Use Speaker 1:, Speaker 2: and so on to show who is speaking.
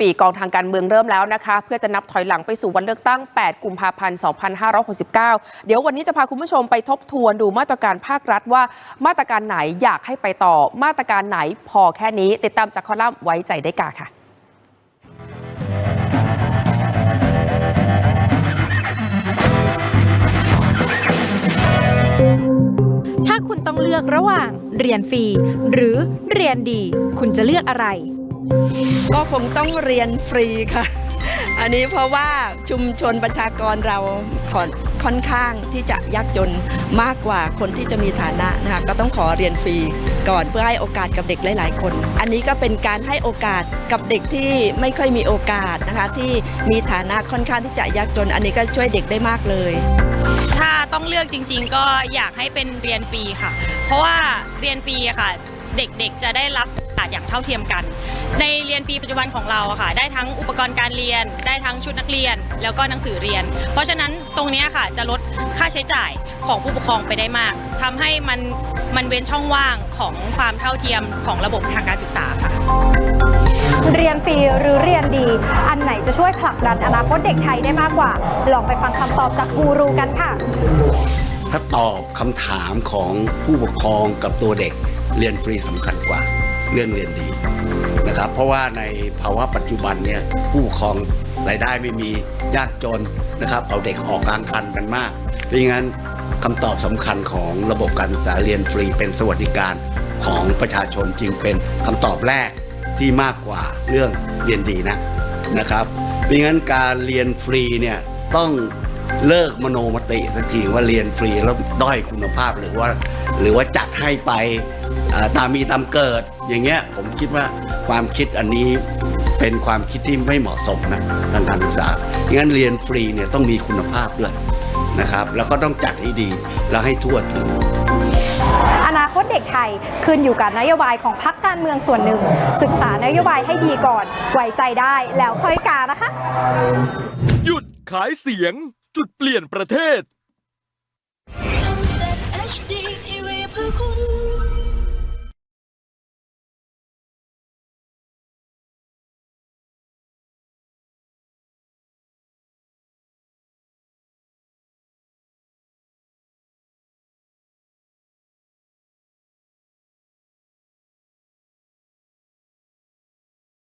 Speaker 1: ปีกองทางการเมืองเริ่มแล้วนะคะ เพื่อจะนับถอยหลังไปสู่วันเลือกตั้ง 8 กุมภาพันธ์ 2569 เดี๋ยววันนี้จะพาคุณผู้ชมไปทบทวนดูมาตรการภาครัฐว่า มาตรการไหนอยากให้ไปต่อ มาตรการไหนพอแค่นี้ ติดตามจากคอลัมน์ไว้ใจได้กาค่ะ
Speaker 2: ถ้าคุณต้องเลือกระหว่างเรียนฟรี หรือเรียนดี คุณจะเลือกอะไร
Speaker 3: ก็คงต้องเรียนฟรีค่ะ อันนี้เพราะว่าชุมชนประชากรเราถอนค่อนข้างที่จะยากจนมากกว่าคนที่จะมีฐานะนะคะก็ต้องขอเรียนฟรีก่อนเพื่อให้โอกาสกับเด็กหลาย ๆ คน อันนี้ก็เป็นการให้โอกาสกับเด็กที่ไม่ค่อยมีโอกาสนะคะ ที่มีฐานะค่อนข้างที่จะยากจน อันนี้ก็ช่วยเด็กได้มากเลย
Speaker 4: ถ้าต้องเลือกจริง ๆ ก็อยากให้เป็นเรียนฟรีค่ะ เพราะว่าเรียนฟรีค่ะ เด็กๆจะได้รับโอกาสอย่างเท่าเทียมกัน ในเรียนฟรีปัจจุบันของเราอะค่ะ ได้ทั้งอุปกรณ์การเรียน ได้ทั้งชุดนักเรียน แล้วก็หนังสือเรียน เพราะฉะนั้นตรงเนี้ยค่ะจะลดค่าใช้จ่ายของผู้ปกครองไปได้มากทำให้มันมันเว้นช่องว่างของความเท่าเทียมของระบบทางการศึกษาค่ะ
Speaker 2: เรียนฟรีหรือเรียนดี อันไหนจะช่วยผลักดันอนาคตเด็กไทยได้มากกว่า ลองไปฟังคำตอบจากกูรูกันค่ะ
Speaker 5: ถ้าตอบคำถามของผู้ปกครองกับตัวเด็ก เรียนฟรีสำคัญกว่า เรื่องเรียนดีนะครับ เพราะว่าในภาวะปัจจุบันเนี่ยผู้ปกครองรายได้ไม่มียากจนนะครับ เอาเด็กออกกลางคันกันมากดังนั้นคำตอบสำคัญของระบบการศึกษาเรียนฟรีเป็นสวัสดิการของประชาชนจึงเป็นคำตอบแรกที่มากกว่าเรื่องเรียนดีนะนะครับดังนั้นการเรียนฟรีเนี่ยต้องเลิกมโนมติสักทีว่าเรียนฟรีแล้วด้อยคุณภาพหรือว่า หรือว่าจัดให้ไป ตามมีตามเกิด อย่างเงี้ยผมคิดว่าความคิดอันนี้เป็นความคิดที่ไม่เหมาะสมนะทางการศึกษางั้นเรียนฟรีเนี่ยต้องมีคุณภาพด้วยนะครับ แล้วก็ต้องจัดให้ดีแล้วให้ทั่วถึง
Speaker 2: อนาคตเด็กไทยขึ้นอยู่กับนโยบายของพรรคการเมืองส่วนหนึ่ง ศึกษานโยบายให้ดีก่อนไว้ใจได้แล้วค่อยกานะคะ
Speaker 6: หยุดขายเสียงจุดเปลี่ยนประเทศ